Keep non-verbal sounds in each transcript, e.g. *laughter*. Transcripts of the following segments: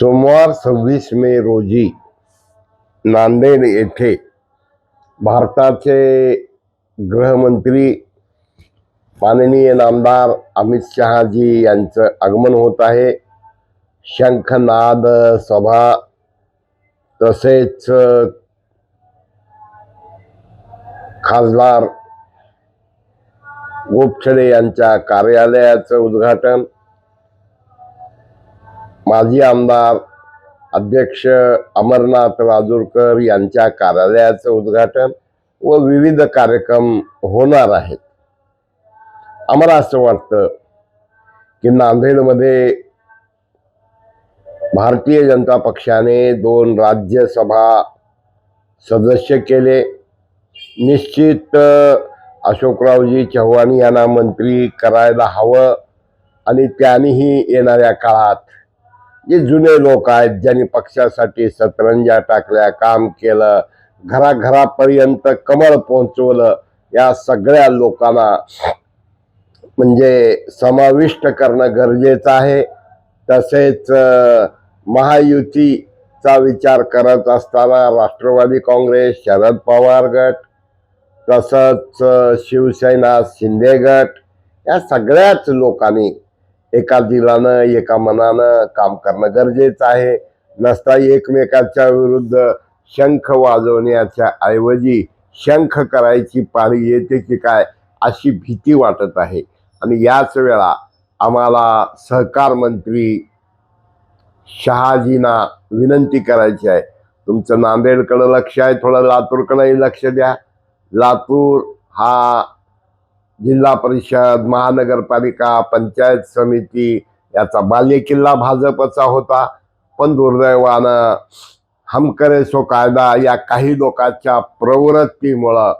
सोमवार सव्वीस मे रोजी नांदेड येथे भारताचे गृहमंत्री माननीय नामदार अमित शहाजी यांचं आगमन होत आहे. शंखनाद सभा तसेच खासदार गोपछडे यांच्या कार्यालयाचं उद्घाटन माजी आमदार अध्यक्ष अमरनाथ राजूरकर यांच्या कार्यालयाचं उद्घाटन व विविध कार्यक्रम होणार आहेत. आम्हाला असं वाटतं की नांदेडमध्ये भारतीय जनता पक्षाने दोन राज्यसभा सदस्य केले. निश्चित अशोकरावजी चव्हाण यांना मंत्री करायला हवं आणि त्यांनीही येणाऱ्या काळात जे जुने लोक आहेत ज्यांनी पक्षासाठी सतरंजा टाकल्या काम केलं घराघरापर्यंत कमळ पोहोचवलं. या सगळ्या लोकांना म्हणजे समाविष्ट करणं गरजेचं आहे. तसेच महायुतीचा विचार करत असताना राष्ट्रवादी काँग्रेस शरद पवार गट तसंच शिवसेना शिंदे गट या सगळ्याच लोकांनी एका दिलानं एका मनानं काम करणं गरजेचं आहे. नसता एकमेकाच्या विरुद्ध शंख वाजवण्याच्या ऐवजी शंख करायची पाळी येते की काय अशी भीती वाटत आहे. आणि याच वेळा आम्हाला सहकार मंत्री शहाजींना विनंती करायची आहे. तुमचं नांदेडकडं लक्ष आहे थोडं लातूरकडंही लक्ष द्या. लातूर हा जिल्हा परिषद महानगरपालिका पंचायत समिती याचा बालेकिल्ला भाजपचा होता. पण दुर्दैवानं हमकरेसो सो कायदा या काही लोकांच्या प्रवृत्तीमुळं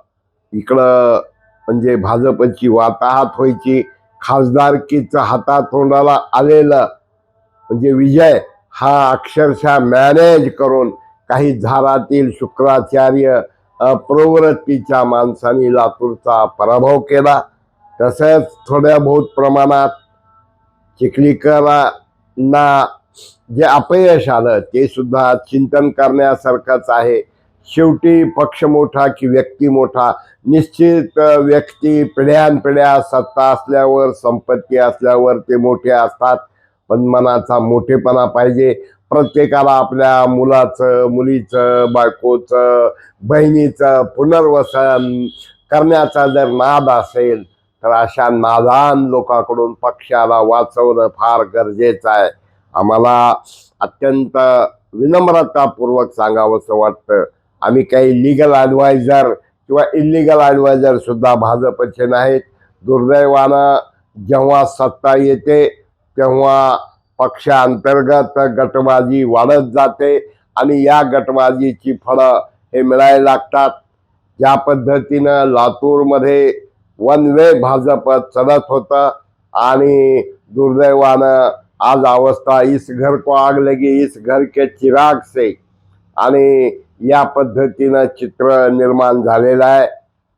इकडं म्हणजे भाजपची वाताहत व्हायची खासदारकीचं हातातोंडाला आलेलं म्हणजे विजय हा अक्षरशः मॅनेज करून काही झारातील शुक्राचार्य प्रवृत्तीच्या माणसांनी लातूरचा पराभव केला. तसंच थोड्या बहुत प्रमाणात चिखलीकरांना जे अपयश आलं ते सुद्धा चिंतन करण्यासारखंच आहे. शेवटी पक्ष मोठा की व्यक्ती मोठा? निश्चित व्यक्ती पिढ्यानपिढ्या सत्ता असल्यावर संपत्ती असल्यावर ते मोठे असतात. पण मनाचा मोठेपणा पाहिजे. प्रत्येकाला आपल्या मुलाचं मुलीचं बायकोचं बहिणीचं पुनर्वसन करण्याचा जर नाद असेल तर अशा नादान लोकांकडून पक्षाला वाचवणं फार गरजेचं आहे. आम्हाला अत्यंत विनम्रतापूर्वक सांगावंसं वाटतं. आम्ही काही लिगल ॲडवायझर किंवा इलिगल ॲडवायझर सुद्धा भाजपचे नाहीत. दुर्दैवानं जेव्हा सत्ता येते तेव्हा पक्षांतर्गत गटबाजी वाढत जाते आणि या गटबाजीची फळं हे मिळायला लागतात. ज्या पद्धतीनं लातूरमध्ये वन वे भाजप चलत होतं आणि दुर्दैवानं आज अवस्था इस घर को आग लगी इस घर के चिराग से. आणि या पद्धतीनं चित्र निर्माण झालेलं आहे.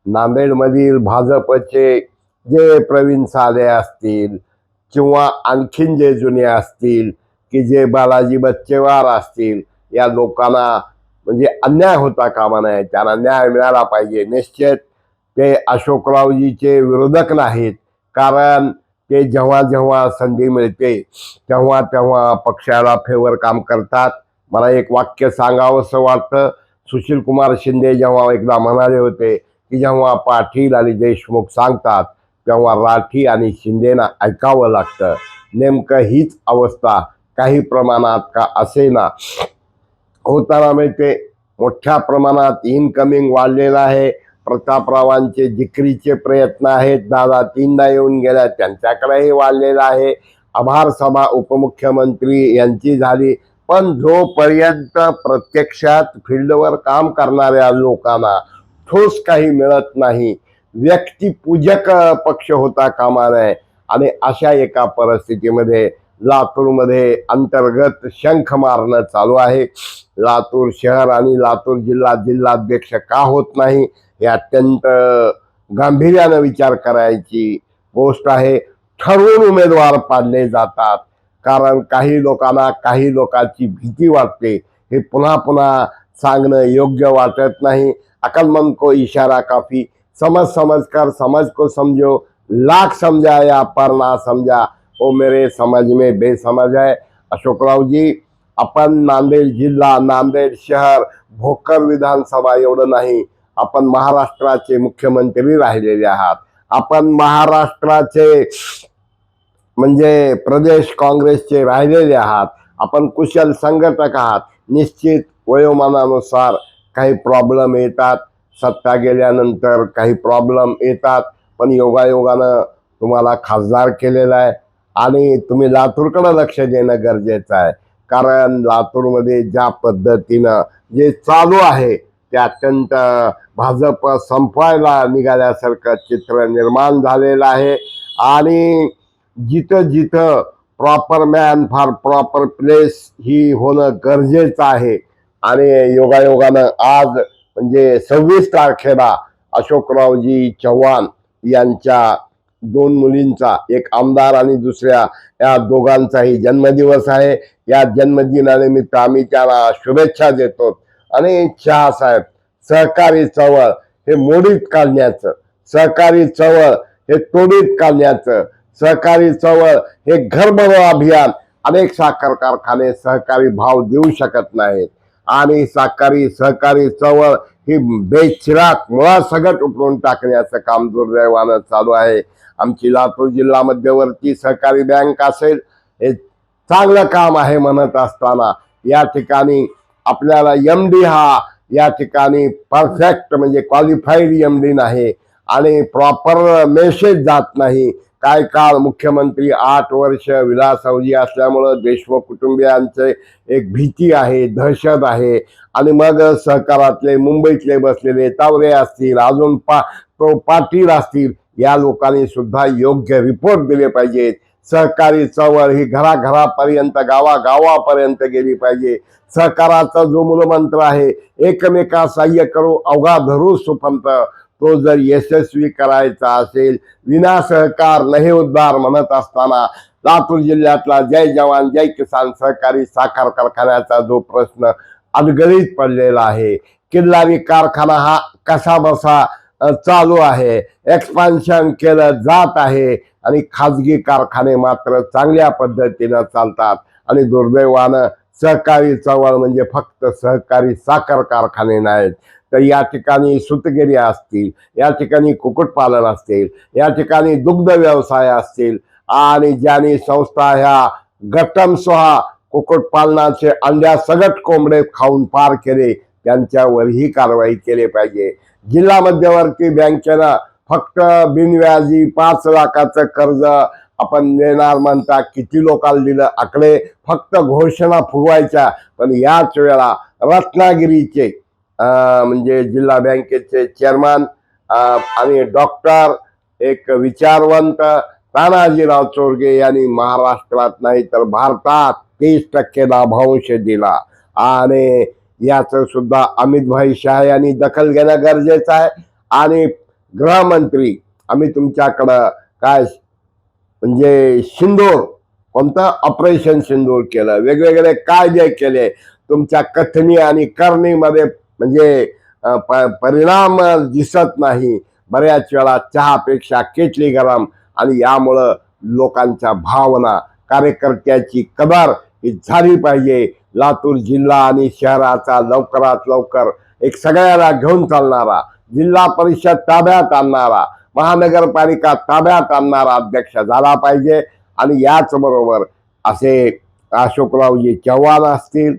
नांदेडमधील भाजपचे जे प्रवीण साधे असतील किंवा आणखीन जे जुने असतील की जे बालाजी बच्चेवार असतील या लोकांना म्हणजे अन्याय होता कामा नये त्यांना न्याय मिळाला पाहिजे. निश्चित ते अशोकरावजीचे विरोधक नाहीत. कारण ते जेव्हा जेव्हा संधी मिळते तेव्हा तेव्हा पक्षाला फेवर काम करतात. मला एक वाक्य सांगावंसं वाटतं. सुशील कुमार शिंदे जेव्हा एकदा म्हणाले होते की जेव्हा पाटील आणि देशमुख सांगतात तेव्हा राठी आणि शिंदेना ऐकावं लागतं. नेमकं हीच अवस्था काही प्रमाणात का असेना? होताना मिळते. मोठ्या प्रमाणात इनकमिंग वाढलेलं आहे. प्रतापरावांचे जिकरीचे प्रयत्न आहेत. दादा तीनदा येऊन गेल्या. त्यांच्याकडेही वाढलेलं आहे. आभार सभा उपमुख्यमंत्री यांची झाली. पण जोपर्यंत प्रत्यक्षात फील्डवर काम करणाऱ्या लोकांना ठोस काही मिळत नाही व्यक्तिपूजक पक्ष होता कामा नये आणि अशा एका परिस्थितीमध्ये लातूरमध्ये अंतर्गत शंख मारणं चालू आहे. लातूर शहर आणि लातूर जिल्हा जिल्हाध्यक्ष का होत नाही? हे अत्यंत गांभीर्यानं विचार करायची गोष्ट आहे. ठरवून उमेदवार पाडले जातात. कारण काही लोकांना काही लोकांची भीती वाटते. हे पुन्हा पुन्हा सांगणं योग्य वाटत नाही. अकलमंद को इशारा काफी. समझ समझ कर समझ को समझो. लाख समझा या पर ना समझा. वो मेरे समझ में बेसमझ आहे अशोकराव जी आपण नांदेड जिल्हा नांदेड शहर भोकर विधानसभा एवढं नाही. आपण महाराष्ट्राचे मुख्यमंत्री राहिलेले आहात. आपण महाराष्ट्राचे म्हणजे प्रदेश काँग्रेसचे राहिलेले आहात. आपण कुशल संघटक आहात. निश्चित वयोमानानुसार काही प्रॉब्लेम येतात. सत्ता गेल्यानंतर काही प्रॉब्लेम येतात. पण योगायोगानं तुम्हाला खासदार केलेला आहे. आणि तुम्ही लातूरकडे लक्ष देणं गरजेचं आहे. कारण लातूरमध्ये ज्या पद्धतीनं जे चालू आहे ते अत्यंत भाजप संपवायला निघाल्यासारखं चित्र निर्माण झालेलं आहे. आणि जिथं जिथं proper man for proper place ही होणं गरजेचं आहे. आणि योगायोगानं आज म्हणजे सव्वीस तारखेला अशोकरावजी चव्हाण यांच्या दोन मुलींचा एक आमदार आणि दुसऱ्या या दोघांचाही जन्मदिवस आहे. या जन्मदिनानिमित्त आम्ही त्याला शुभेच्छा देतो. आणि साहेब सहकारी चळवळ हे मोडीत काढण्याचं सहकारी चळवळ हे तोडीत काढण्याचं सहकारी चळवळ हे घर अभियान अनेक साखर कारखाने सहकारी भाव देऊ शकत नाहीत. आणि साखरी सहकारी चळवळ ही बेचिराक मुळासकट उठवून टाकण्याचं काम दुर्दैवानं चालू आहे. आमची लातूर जिल्हा मध्यवर्ती सहकारी बँक असेल हे चांगलं काम आहे म्हणत असताना या ठिकाणी आपल्याला एम डी हा या ठिकाणी परफेक्ट म्हणजे क्वालिफाईड एम डी नाही आणि प्रॉपर मेसेज जात नाही. काय काळ मुख्यमंत्री आठ वर्ष विलासावजी असल्यामुळं देशमुख कुटुंबियांचे एक भीती आहे दहशत आहे. आणि मग सहकारातले मुंबईतले बसलेले तावरे असतील अजून पा तो पाटील असतील या लोकांनी सुद्धा योग्य रिपोर्ट दिले पाहिजेत. सहकारी चळवळ ही घराघरापर्यंत गावागावापर्यंत गेली पाहिजे. सहकाराचा जो मूलमंत्र आहे एकमेका सहाय्य करू अवघा धरू सुपंत तो जर यशस्वी करायचा असेल विना सहकार नहे उद्धार म्हणत असताना लातूर जिल्ह्यातला जय जवान जय किसान सहकारी साखर कारखान्याचा जो प्रश्न अडगळीत पडलेला आहे किल्लारी कारखाना हा कसा बसा चालू आहे. एक्सपान्शन केलं जात आहे आणि खाजगी कारखाने मात्र चांगल्या पद्धतीनं चालतात. आणि दुर्दैवानं सहकारी चळवळ म्हणजे फक्त सहकारी साखर कारखाने नाहीत. तर या ठिकाणी सुतगिरी असतील या ठिकाणी कुक्कुटपालन असतील या ठिकाणी दुग्ध व्यवसाय असतील आणि ज्यांनी संस्था ह्या गटम कुक्कुटपालनाचे अंड्या सगट कोंबडे खाऊन पार केले त्यांच्यावरही कारवाई केली पाहिजे. जिल्हा मध्यवर्ती बँकेनं फक्त बिनव्याजी पाच लाखाचं कर्ज आपण देणार म्हणता किती लोकांना दिलं? आकडे फक्त घोषणा फुगवायच्या. पण याच वेळा रत्नागिरीचे म्हणजे जिल्हा बँकेचे चेअरमन आणि डॉक्टर एक विचारवंत तानाजीराव चोरगे यांनी महाराष्ट्रात नाही तर भारतात तीस टक्के लाभांश दिला. आणि याचं सुद्धा अमित भाई शाह यांनी दखल घेणं गरजेचं आहे. आणि गृहमंत्री आम्ही तुमच्याकडं काय म्हणजे सिंदूर कोणतं ऑपरेशन सिंदूर केलं वेगवेगळे कायदे केले तुमच्या कथनी आणि करणीमध्ये म्हणजे प- परिणाम दिसत नाही. बऱ्याच वेळा चहापेक्षा केटली गरम आणि यामुळं लोकांच्या भावना कार्यकर्त्याची कदर ही झाली पाहिजे. लातूर जिल्हा आणि शहराचा लवकरात लवकर एक सगळ्याला घेऊन चालणारा जिल्हा परिषद ताब्यात आणणारा महानगरपालिका ताब्यात आणणारा अध्यक्ष झाला पाहिजे. आणि याचबरोबर असे अशोकरावजी चव्हाण असतील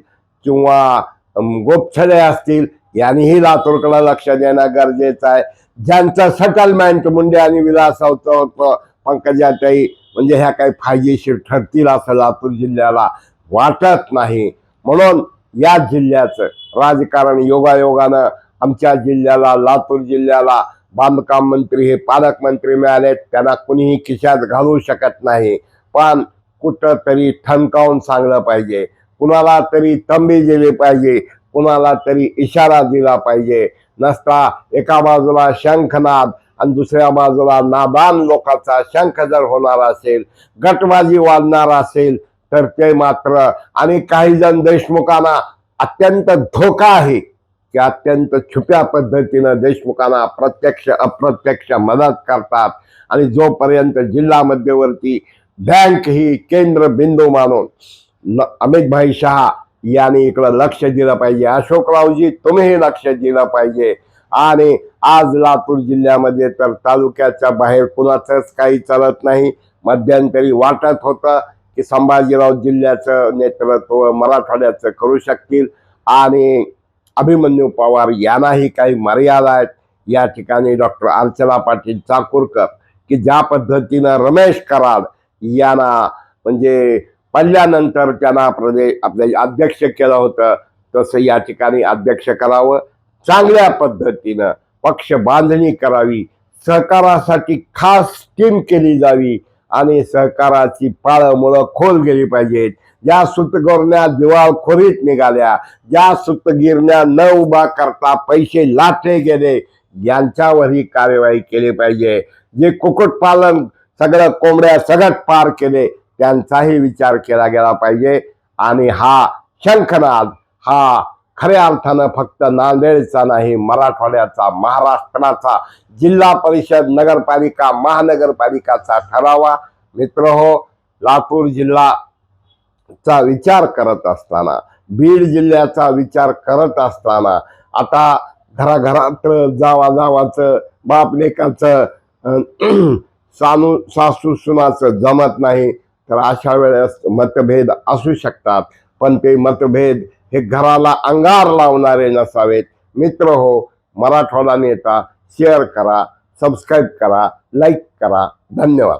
किंवा गोपछडे असतील यांनीही लातूरकडे लक्ष देणं गरजेचं आहे. ज्यांचं सेटलमेंट मुंडे आणि विलासावचं होतं पंकजाताई म्हणजे ह्या काही फायदेशीर ठरतील असं लातूर जिल्ह्याला वाटत नाही. म्हणून या जिल्ह्याचं राजकारण योगायोगानं आमच्या जिल्ह्याला लातूर जिल्ह्याला बांधकाम मंत्री हे पालकमंत्री मिळाले त्यांना कुणीही खिशात घालू शकत नाही. पण कुठं तरी ठणकावून सांगलं पाहिजे. कुणाला तरी तंबी दिली पाहिजे कुणाला तरी इशारा दिला पाहिजे. नसता एका बाजूला शंखनाद आणि दुसऱ्या बाजूला नादान लोकांचा शंख जर होणार असेल गटबाजी वाढणार असेल तर ते मात्र. आणि काही जण देशमुखांना अत्यंत धोका आहे की अत्यंत छुप्या पद्धतीनं देशमुखांना प्रत्यक्ष अप्रत्यक्ष मदत करतात. आणि जोपर्यंत जिल्हा मध्यवर्ती बँक ही केंद्र बिंदू मानून न- अमित भाई शहा यांनी इकडं लक्ष दिलं पाहिजे. अशोकरावजी तुम्हीही लक्ष दिलं पाहिजे. आणि आज लातूर जिल्ह्यामध्ये तर तालुक्याच्या बाहेर कुणाचंच काही चालत नाही. मध्यंतरी वाटत होतं की संभाजीराव जिल्ह्याचं नेतृत्व मराठवाड्याचं करू शकतील आणि अभिमन्यू पवार यांनाही काही मर्यादा आहेत. या ठिकाणी डॉक्टर अर्चना पाटील चाकूरकर की ज्या पद्धतीनं रमेश कराड यांना म्हणजे पडल्यानंतर त्यांना प्रदेश आपले अध्यक्ष केलं होतं तसं या ठिकाणी अध्यक्ष करावं. चांगल्या पद्धतीनं पक्ष बांधणी करावी. सहकारासाठी खास टीम केली जावी. आणि सहकाराची पाळं मुळं खोल गेली पाहिजेत ज्या सुतगिरण्या दिवाळखोरीत निघाल्या. ज्या सुतगिरण्या न उभा करता पैसे लाटले गेले. यांच्यावर ही कार्यवाही केली पाहिजे. जे कुक्कुटपालन सगळं कोंबड्या सगळं पार केले त्यांचाही विचार केला गेला पाहिजे. आणि हा शंखनाद हा खऱ्या अर्थानं फक्त नांदेडचा नाही मराठवाड्याचा महाराष्ट्राचा जिल्हा परिषद नगरपालिका महानगरपालिकाचा ठरावा मित्र हो लातूर जिल्हा चा विचार करत असताना बीड जिल्ह्याचा विचार करत असताना आता घराघरात जावा जावाचं बाप लेकाचं *clears throat* सानू सासू सुनाचं जमत नाही तर अशा वेळेस मतभेद असू शकतात. पण ते मतभेद हे घराला अंगार लावणारे नसावेत. मित्र हो मराठवाडा नेता शेअर करा सबस्क्राईब करा लाईक करा. धन्यवाद.